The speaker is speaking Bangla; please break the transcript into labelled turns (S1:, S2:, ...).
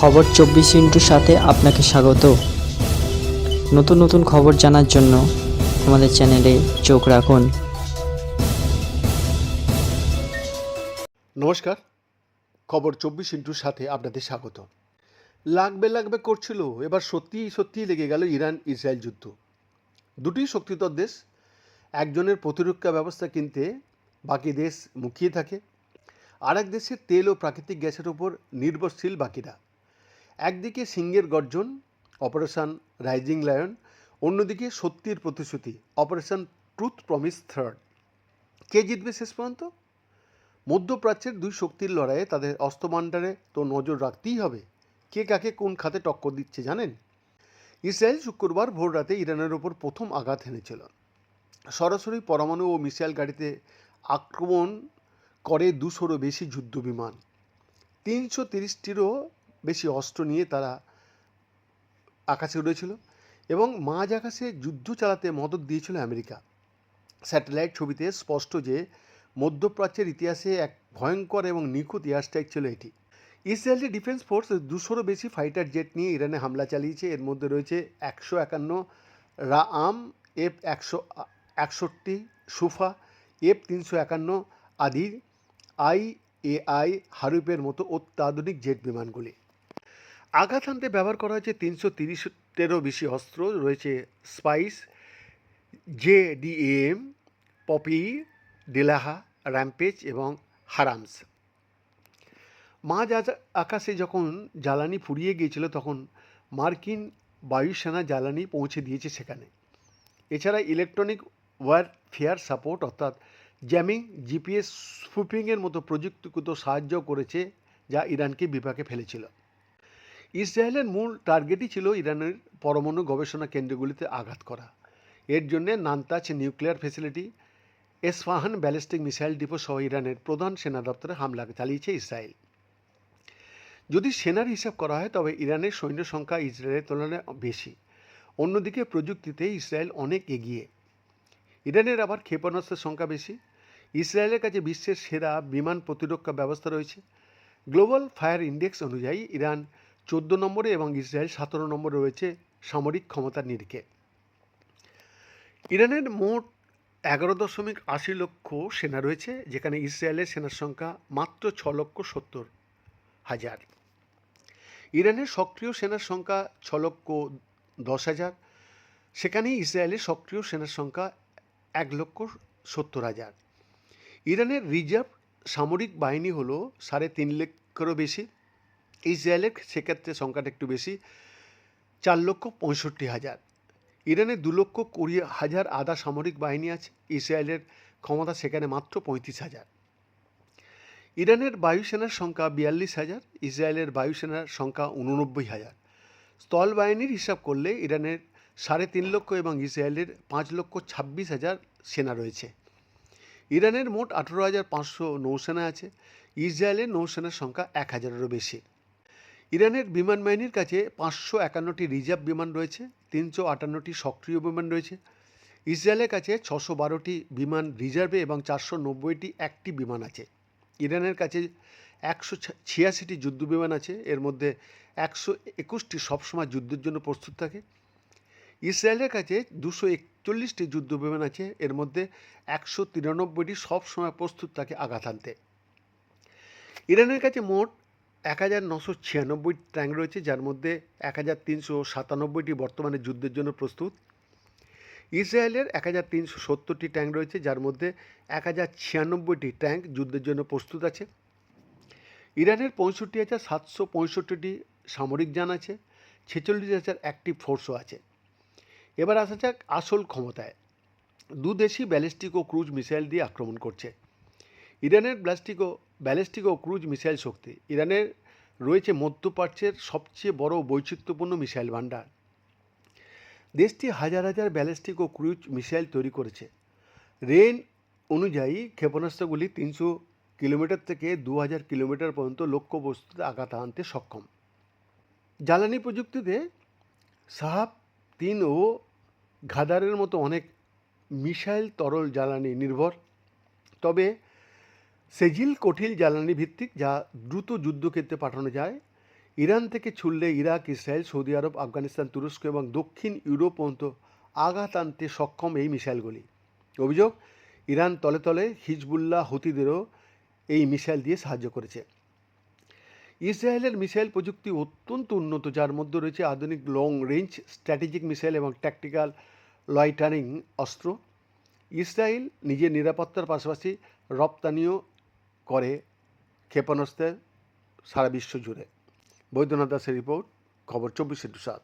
S1: খবর চব্বিশ ইন্টুর সাথে আপনাকে স্বাগত। নতুন নতুন খবর জানার জন্য আমাদের চ্যানেলে চোখ রাখুন।
S2: নমস্কার, খবর চব্বিশ ইন্টুর সাথে আপনাদের স্বাগত। লাগবে লাগবে করছিল, এবার সত্যিই সত্যিই লেগে গেল ইরান ইসরায়েল যুদ্ধ। দুটি শক্তিধর দেশ, একজনের প্রতিরক্ষা ব্যবস্থা কিনতে বাকি দেশ মুখিয়ে থাকে আর এক দেশের তেল ও প্রাকৃতিক গ্যাসের ওপর নির্ভরশীল বাকিরা। একদিকে সিংহের গর্জন, অপারেশন রাইজিং লায়ন, অন্যদিকে সত্যির প্রতিশ্রুতি, অপারেশন ট্রুথ প্রমিস থার্ড। কে জিতবে শেষ পর্যন্ত? মধ্যপ্রাচ্যের দুই শক্তির লড়াইয়ে তাদের অস্ত্রভাণ্ডারে তো নজর রাখতেই হবে। কে কাকে কোন খাতে টক্কর দিচ্ছে জানেন? ইসরায়েল শুক্রবার ভোর রাতে ইরানের ওপর প্রথম আঘাত হেনেছিল। সরাসরি পরমাণু ও মিসাইল গাড়িতে আক্রমণ করে দুশোরও বেশি যুদ্ধ বিমান তিনশো তিরিশটিরও বেশি অস্ত্র নিয়ে তারা আকাশে উড়েছিল এবং মাঝ আকাশে যুদ্ধ চালাতে মদত দিয়েছিল আমেরিকা। স্যাটেলাইট ছবিতে স্পষ্ট যে মধ্যপ্রাচ্যের ইতিহাসে এক ভয়ঙ্কর এবং নিখুঁত এয়ারস্ট্রাইক ছিল এটি। ইসরায়েলি ডিফেন্স ফোর্স দুশোরও বেশি ফাইটার জেট নিয়ে ইরানে হামলা চালিয়েছে। এর মধ্যে রয়েছে একশো একান্ন রাআম, এফ একশো, একষট্টি সুফা, এফ তিনশো একান্ন আদি আই এ আই হারুপের মতো অত্যাধুনিক জেট বিমানগুলি। আঘাত হানতে ব্যবহার করা হয়েছে তিনশো তিরিশেরও বেশি অস্ত্র, রয়েছে স্পাইস জেডিএম পপি, ডিলাহা, র্যাম্পেজ এবং হারামস। মাঝ আকাশে যখন জ্বালানি ফুরিয়ে গিয়েছিল, তখন মার্কিন বায়ুসেনা জ্বালানি পৌঁছে দিয়েছে সেখানে। এছাড়া ইলেকট্রনিক ওয়ারফেয়ার সাপোর্ট, অর্থাৎ জ্যামিং, জিপিএস স্পুপিংয়ের মতো প্রযুক্তিগত সাহায্য করেছে, যা ইরানকে বিপাকে ফেলেছিল। ইসরায়েলের মূল টার্গেটই ছিল ইরানের পরমাণু গবেষণা কেন্দ্রগুলিতে আঘাত করা। এর জন্যে Natanz nuclear facility Isfahan ballistic missile depot সহ ইরানের প্রধান সেনা দপ্তরে হামলা চালিয়েছে ইসরায়েল। যদি সেনার হিসাব করা হয়, তবে ইরানের সৈন্য সংখ্যা ইসরায়েলের তুলনায় বেশি। অন্যদিকে প্রযুক্তিতে ইসরায়েল অনেক এগিয়ে। ইরানের আবার ক্ষেপণাস্ত্রের সংখ্যা বেশি। ইসরায়েলের কাছে বিশ্বের সেরা বিমান প্রতিরক্ষা ব্যবস্থা রয়েছে। গ্লোবাল ফায়ার ইন্ডেক্স অনুযায়ী, ইরান চোদ্দ নম্বরে এবং ইসরায়েল সতেরো নম্বরে রয়েছে সামরিক ক্ষমতার নিরিখে। ইরানের মোট এগারো দশমিক আশি লক্ষ সেনা রয়েছে, যেখানে ইসরায়েলের সেনার সংখ্যা মাত্র ছ লক্ষ সত্তর হাজার। ইরানের সক্রিয় সেনার সংখ্যা ছ লক্ষ দশ হাজার সেখানে ইসরায়েলের সক্রিয় সেনার সংখ্যা এক লক্ষ সত্তর হাজার। ইরানের রিজার্ভ সামরিক বাহিনী হলো সাড়ে তিন লক্ষেরও বেশি ইসরায়েলের সেক্ষেত্রে সংখ্যাটা একটু বেশি, চার লক্ষ পঁয়ষট্টি হাজার। ইরানের দু লক্ষ কুড়ি হাজার আধা সামরিক বাহিনী আছে, ইসরায়েলের ক্ষমতা সেখানে মাত্র পঁয়ত্রিশ হাজার। ইরানের বায়ুসেনার সংখ্যা বিয়াল্লিশ হাজার, ইসরায়েলের বায়ুসেনার সংখ্যা উননব্বই হাজার। স্থল বাহিনীর হিসাব করলে ইরানের সাড়ে তিন লক্ষ এবং ইসরায়েলের পাঁচ লক্ষ ছাব্বিশ হাজার সেনা রয়েছে। ইরানের মোট আঠেরো হাজার পাঁচশো নৌসেনা আছে, ইসরায়েলের নৌসেনার সংখ্যা এক হাজারেরও বেশি। ইরানের বিমান বাহিনীর কাছে পাঁচশো একান্নটি রিজার্ভ বিমান রয়েছে, তিনশো আটান্নটি সক্রিয় বিমান রয়েছে। ইসরায়েলের কাছে ছশো বারোটি বিমান রিজার্ভে এবং চারশো নব্বইটি একটি বিমান আছে। ইরানের কাছে একশো ছিয়াশিটি যুদ্ধ বিমান আছে, এর মধ্যে একশো একুশটি সবসময় যুদ্ধের জন্য প্রস্তুত থাকে। ইসরায়েলের কাছে দুশো একচল্লিশটি যুদ্ধ বিমান আছে, এর মধ্যে একশো তিরানব্বইটি সবসময় প্রস্তুত থাকে আঘাত আনতে। ইরানের কাছে মোট এক হাজার নশো ছিয়ানব্বই ট্যাঙ্ক রয়েছে, যার মধ্যে এক হাজার তিনশো সাতানব্বইটি বর্তমানে যুদ্ধের জন্য প্রস্তুত। ইসরায়েলের এক হাজার তিনশো সত্তরটি ট্যাঙ্ক রয়েছে, যার মধ্যে এক হাজার ছিয়ানব্বইটি ট্যাঙ্ক যুদ্ধের জন্য প্রস্তুত আছে। ইরানের পঁয়ষট্টি হাজার সাতশো পঁয়ষট্টিটি সামরিক যান আছে, ছেচল্লিশ হাজার অ্যাক্টিভ ফোর্সও আছে। এবার আসা যাক আসল ক্ষমতায়। দু দেশই ব্যালিস্টিক ও ক্রুজ মিসাইল দিয়ে আক্রমণ করছে। ইরানের ব্লাস্টিক ও ব্যালিস্টিক ও ক্রুজ মিসাইল শক্তি। ইরানের রয়েছে মধ্যপ্রাচ্যের সবচেয়ে বড় বৈচিত্র্যপূর্ণ মিসাইল ভাণ্ডার। দেশটি হাজার হাজার ব্যালিস্টিক ও ক্রুজ মিসাইল তৈরি করেছে। রেন অনুযায়ী ক্ষেপণাস্ত্রগুলি তিনশো কিলোমিটার থেকে দু হাজার কিলোমিটার পর্যন্ত লক্ষ্যবস্তুতে আঘাত আনতে সক্ষম। জ্বালানি প্রযুক্তিতে সাহাব তিন ও ঘাদারের মতো অনেক মিসাইল তরল জ্বালানি নির্ভর। তবে সেজিল কঠিল জ্বালানি ভিত্তিক যা দ্রুত যুদ্ধক্ষেত্রে পাঠানো যায়, ইরান থেকে ছুড়লে ইরাক, ইসরায়েল, সৌদি আরব, আফগানিস্তান, তুরস্ক এবং দক্ষিণ ইউরোপ পর্যন্ত আঘাত আনতে সক্ষম এই মিসাইলগুলি। অভিযোগ, ইরান তলে তলে হিজবুল্লাহ হুতিদেরও এই মিসাইল দিয়ে সাহায্য করেছে। ইসরায়েলের মিসাইল প্রযুক্তি অত্যন্ত উন্নত, যার মধ্যে রয়েছে আধুনিক লং রেঞ্জ স্ট্র্যাটেজিক মিসাইল এবং ট্যাকটিক্যাল লয়টারিং অস্ত্র। ইসরায়েল নিজের নিরাপত্তার পাশাপাশি রপ্তানিও করে ক্ষেপণাস্ত্রের সারা বিশ্ব জুড়ে। বৈদ্যনাথ দাসের রিপোর্ট খবর চব্বিশে টু সাত।